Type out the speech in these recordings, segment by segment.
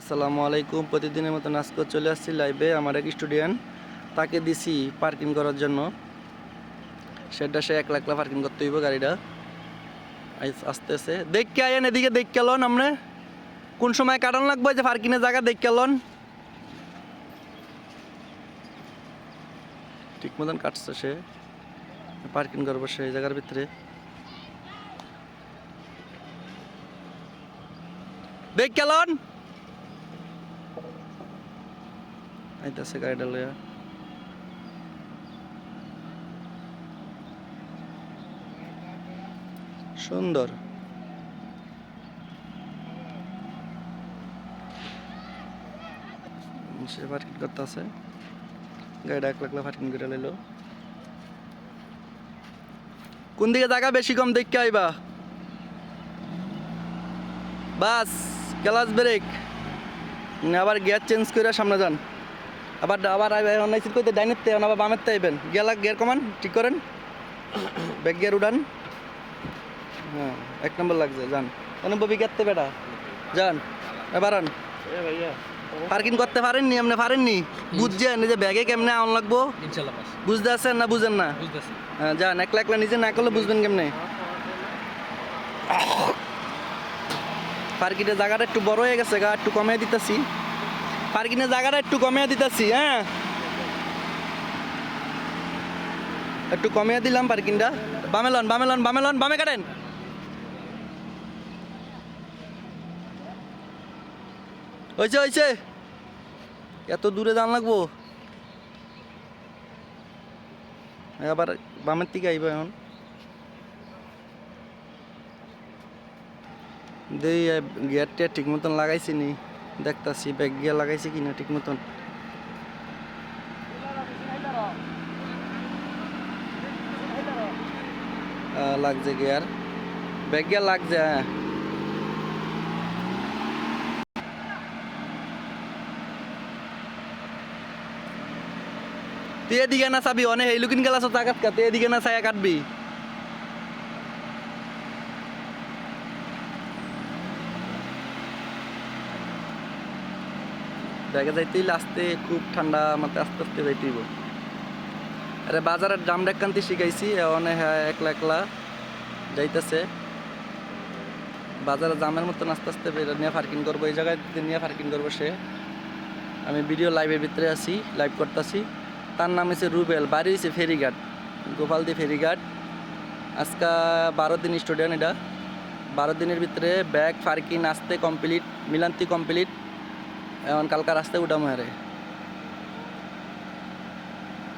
আসসালামু আলাইকুম। প্রতিদিনের মতো আজকে চলে আসছি লাইভে আমার এক স্টুডেন্ট তাকে দিছি পার্কিং করার জন্য। সেটা সে এক লাখ পার্কিং করতে হইব গাড়িটা। আসতেছে। দেখকে আয়েন এদিকে দেখকে লন আমরা কোন সময় কাটান লাগবে যে পার্কিংয়ের জায়গা দেখকে লন। ঠিক মতন কাটছে সে। পার্কিং করব সেই জায়গার ভিতরে। দেখকে লন। আইতাছে গাড়িটা লইয়া সুন্দর সে পার্কিং করতেছে গাড়িটা এক লাখ পার্কিং করে লাইলো কোন দিকে জায়গা বেশি কম দেখতে আইবা? বাস ক্লাস ব্রেক আবার গিয়ার চেঞ্জ করে সামনে যান। আবার আবার অনাইসির কইতে ডাইনের তে আবার বামের তে আইবেন। গিয়ার গিয়ার কমান ঠিক করেন। ব্যাক গিয়ার উড়ান হ্যাঁ এক নম্বর লাগছে যান। অনুভবী গেতে বেটা যান। এবার আন পার্কিং করতে পারেননি আপনি পারেননি? বুঝছেন যে ব্যাগে কেমনে আন লাগবো? বুঝতে আছেন না বুঝেন না? হ্যাঁ যান একলা একলা নিজে না করলে বুঝবেন কেমনে? পার্কিংয়ের জায়গাটা একটু বড় হয়ে গেছে গা একটু কমিয়ে দিতেছি। পার্কিংয়ের জায়গাটা একটু কমিয়ে দিতেছি হ্যাঁ? একটু কমিয়ে দিলাম পার্কিংটা। বামেলন বামেলন বামেলন, বামে কাটেন। হয়েছে হয়েছে। এত দূরে যান লাগবো। আবার বামের দিকে আইব এখন। দেই গিয়ার টিয়ার ঠিক মতন লাগাইছি নি। দেখতাছি ব্যাগ গিয়ার লাগাইছি কিনা ঠিক মতন। লাগছে গিয়ার ব্যাগ গিয়ার লাগছে হ্যাঁ। তুই এদিকে না চাবি, অনেক এই লুকিন গেলাস তাকাত কা তুই এদিকে না ছায়া কাটবি। ব্যাগে যাইতেই আসতে খুব ঠান্ডা মাতে আস্তে আস্তে যাইতেইব। আরে বাজারের জাম ডাক্কান্তি শিখাইছি অনেক হ্যাঁ একলা একলা যাইতেছে। বাজারে জামের মতন আস্তে আস্তে নিয়ে পার্কিং করব, এই জায়গায় নিয়ে পার্কিং করব সে। আমি ভিডিও লাইভের ভিতরে আছি লাইভ করতেছি। তার নাম হচ্ছে রুবেল, বাড়ি হচ্ছে ফেরিঘাট, গোপালদি ফেরিঘাট। আজকা বারো দিন স্টুডেন্ট এটা। বারো দিনের ভিতরে ব্যাগ পার্কিং আসতে কমপ্লিট মিলান্তি কমপ্লিট এখন কালকার আসতে উঠামো আরে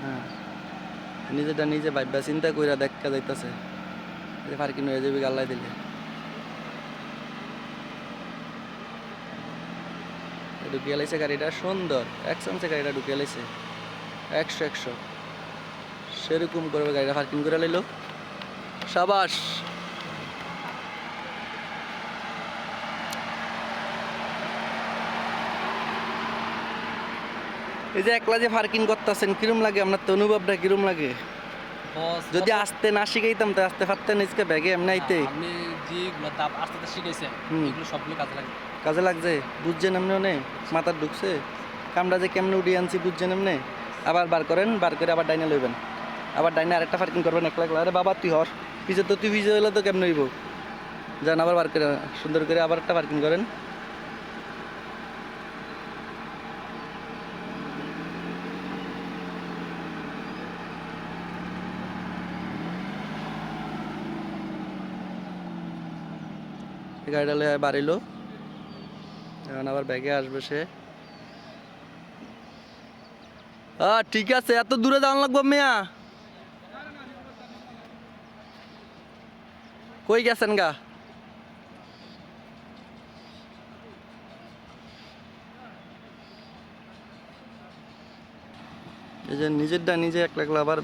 হ্যাঁ। নিজেটা নিজে ভাববা, চিন্তা কইরা দেখা যাইতাছে। পার্কিং হয়ে যাবি গাল্লাই দিলে। ঢুকিয়ে লাইছে গাড়িটা, সুন্দর। একশনসে গাড়িটা ঢুকিয়ে লাইছে। একশো একশো। সেরকম করবে গাড়িটা পার্কিং করে লাইলো। সাবাস! এই যে একলা যে পার্কিং করতেছেন কিরম লাগে? আপনার তো অনুভবটা কিরম লাগে? যদি আসতে না শিখাইতাম তো আসতে পারতেন আজকে ব্যাগে এমনি আইতে। আপনি যেগুলো দাব আস্তে আস্তে শিখাইছেন। এগুলো সবগুলো কাজে লাগে কাজে লাগছে? বুঝছেন এমনি অনেক মাথার ঢুকছে? কামটা যে কেমনে উঠিয়ে আনছি বুঝছেন এমনি? আবার বার করেন বার করে আবার ডাইনে লইবেন। আবার ডাইনে আরেকটা পার্কিং করবেন একলা একলা। আরে বাবা তুই হর। পিছে তো তুই ভিজে হইলে তো কেমনে হইব? যান আবার বার করে সুন্দর করে আবার একটা পার্কিং করেন। গাড়িটা লয়ে বাড়িলো। এখন আবার ব্যাগে আসবে সে। ঠিক আছে, এত দূরে যাওয়ান লাগবো মিয়া। কই গেছেন গা? এই যে নিজেরটা নিজে একলা একলা আবার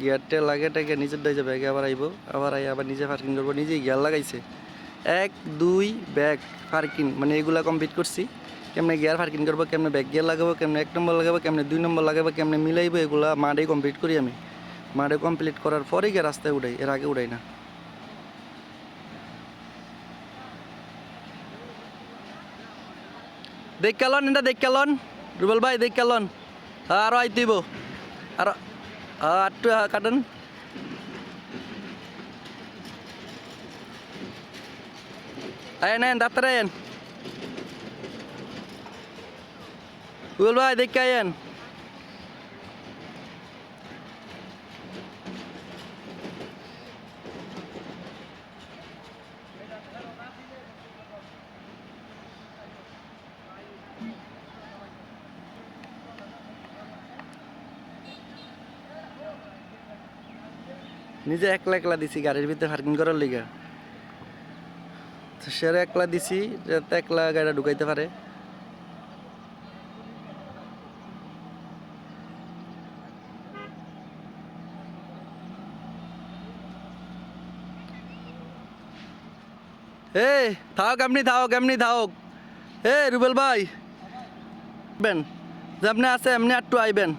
গিয়ারটা লাগে, টাকে নিজেরটা যে ব্যাগে আবার আইব। আবার আই আবার নিজে পার্কিং করব, নিজেই গিয়ার লাগাইছে। এক, দুই, ব্যাগ পার্কিং মানে এগুলা কমপ্লিট করছি। কেমনে গিয়ার পার্কিং করব, কেমনে ব্যাগ গিয়ার লাগাবো, কেমনে এক নম্বর লাগাবো, কেমনে দুই নম্বর লাগাবো, কেমনে মিলাইবো, এগুলা মাঠে কমপ্লিট করি আমি। মাঠে কমপ্লিট করার পরে গিয়ে রাস্তায় উঠাই, এর আগে উঠাই না। দেখ কেলন এটা দেখ কেলন রুবেল ভাই দেখ কেলন হ্যাঁ আরও আইতেইব আরও হ্যাঁ আটটু হ্যাঁ কাটেন আয়েন আয়েন ডাক্তার আয়েন রুবেল ভাই দেখ আয়েন নিজে একলা একলা দিছি, গাড়ির ভিতরে পার্কিং করার লিগা। তো সেরে একলা দিছি যাতে একলা গাড়িটা ঢুকাইতে পারে। এ থাক, এমনি থাক এমনি থাক। এ রুবেল ভাই। বেন যেমনি আছে এমনি একটু আইবেন।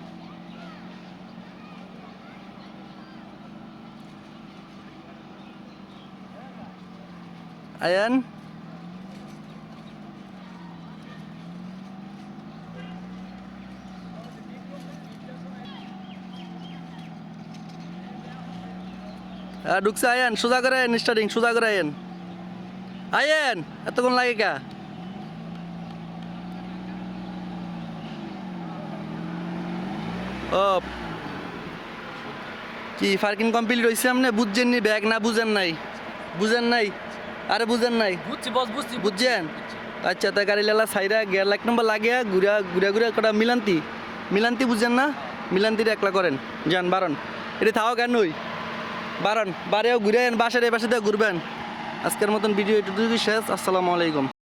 হ্যাঁ ঢুকছে আয়েন সোজা করে আয়েন স্টার্টিং সোজা করে আয়েন আয়েন এতক্ষণ লাগে কা ও কি পার্কিং কমপ্লিট হয়েছে আপনি বুঝছেন নি ব্যাগ না বুঝেন নাই বুঝেন নাই আরে বুঝেন নাই? বুঝছি বস বুঝছি বুঝছেন? আচ্ছা তা গাড়ি লালা সাইরা গিয়ার লাখ নম্বর লাগিয়া ঘুরা ঘুরা ঘুরা কটা মিলান্তি? মিলান্তি বুঝছেন না? মিলান্তির একলা করেন। যান বারণ। এটা থাও কেন ওই বারণ বারেও ঘুরে বাসার এ বাসাতে ঘুরবেন। আজকের মতন ভিডিও এটুকুই শেষ। আসসালামু আলাইকুম।